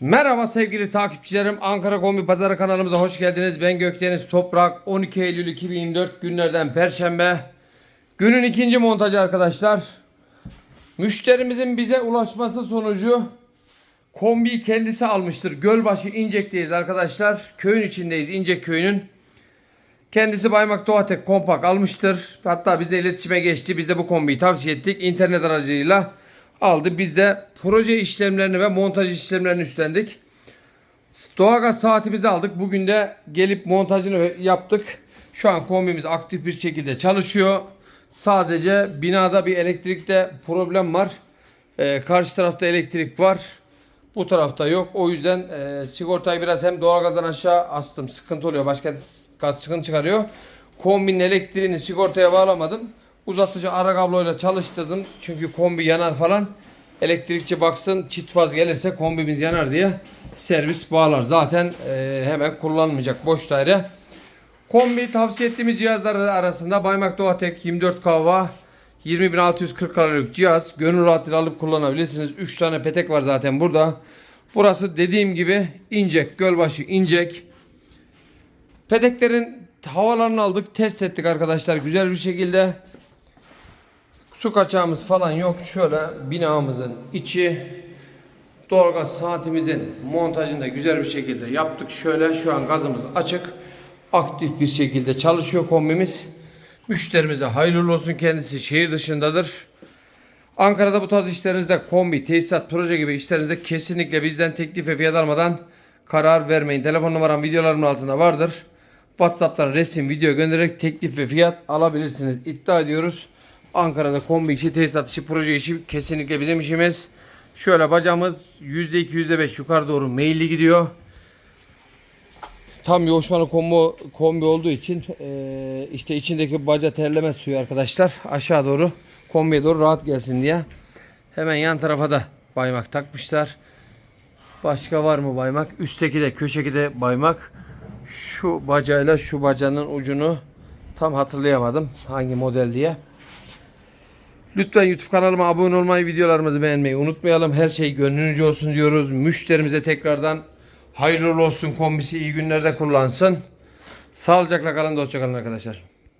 Merhaba sevgili takipçilerim. Ankara Kombi Pazarı kanalımıza hoş geldiniz. Ben Gökdeniz Toprak. 12 Eylül 2024 günlerden Perşembe. Günün ikinci montajı arkadaşlar. Müşterimizin bize ulaşması sonucu kombiyi kendisi almıştır. Gölbaşı İncek'teyiz arkadaşlar. Köyün içindeyiz İncek köyünün. Kendisi Baymak Doğatek Kompak almıştır. Hatta bizle iletişime geçti. Biz de bu kombiyi tavsiye ettik. İnternet aracılığıyla aldı. Biz de proje işlemlerini ve montaj işlemlerini üstlendik. Doğalgaz saatimizi aldık. Bugün de gelip montajını yaptık. Şu an kombimiz aktif bir şekilde çalışıyor. Sadece binada bir elektrikte problem var. Ee, karşı tarafta elektrik var. Bu tarafta yok. O yüzden e, sigortayı biraz hem doğalgazdan aşağı astım. Sıkıntı oluyor. Başka gaz sıkıntı çıkarıyor. Kombinin elektriğini sigortaya bağlamadım. Uzatıcı ara kabloyla çalıştırdım. Çünkü kombi yanar falan. Elektrikçi baksın çift faz gelirse kombimiz yanar diye servis bağlar. Zaten e, hemen kullanılmayacak boş daire. Kombi tavsiye ettiğimiz cihazlar arasında Baymak Doğatek 24 kava 20640 kalorilik cihaz. Gönül rahatlığıyla alıp kullanabilirsiniz. 3 tane petek var zaten burada. Burası dediğim gibi incek, gölbaşı incek. Peteklerin havalarını aldık, test ettik arkadaşlar güzel bir şekilde. Su kaçağımız falan yok. Şöyle binamızın içi doğalgaz saatimizin montajını da güzel bir şekilde yaptık. Şöyle şu an gazımız açık. Aktif bir şekilde çalışıyor kombimiz. Müşterimize hayırlı olsun kendisi şehir dışındadır. Ankara'da bu tarz işlerinizde kombi, tesisat, proje gibi işlerinizde kesinlikle bizden teklif ve fiyat almadan karar vermeyin. Telefon numaram videolarımın altında vardır. WhatsApp'tan resim, video göndererek teklif ve fiyat alabilirsiniz. İddia ediyoruz. Ankara'da kombi işi, tesisat işi, proje işi kesinlikle bizim işimiz. Şöyle bacamız %2, %5 yukarı doğru meyilli gidiyor. Tam yoğuşmalı kombi, kombi olduğu için eee, işte içindeki baca terleme suyu arkadaşlar aşağı doğru kombiye doğru rahat gelsin diye. Hemen yan tarafa da baymak takmışlar. Başka var mı baymak? Üstteki de köşeki de baymak. Şu bacayla şu bacanın ucunu tam hatırlayamadım hangi model diye. Lütfen YouTube kanalıma abone olmayı, videolarımızı beğenmeyi unutmayalım. Her şey gönlünüzce olsun diyoruz. Müşterimize tekrardan hayırlı olsun kombisi iyi günlerde kullansın. Sağlıcakla kalın, hoşça kalın arkadaşlar.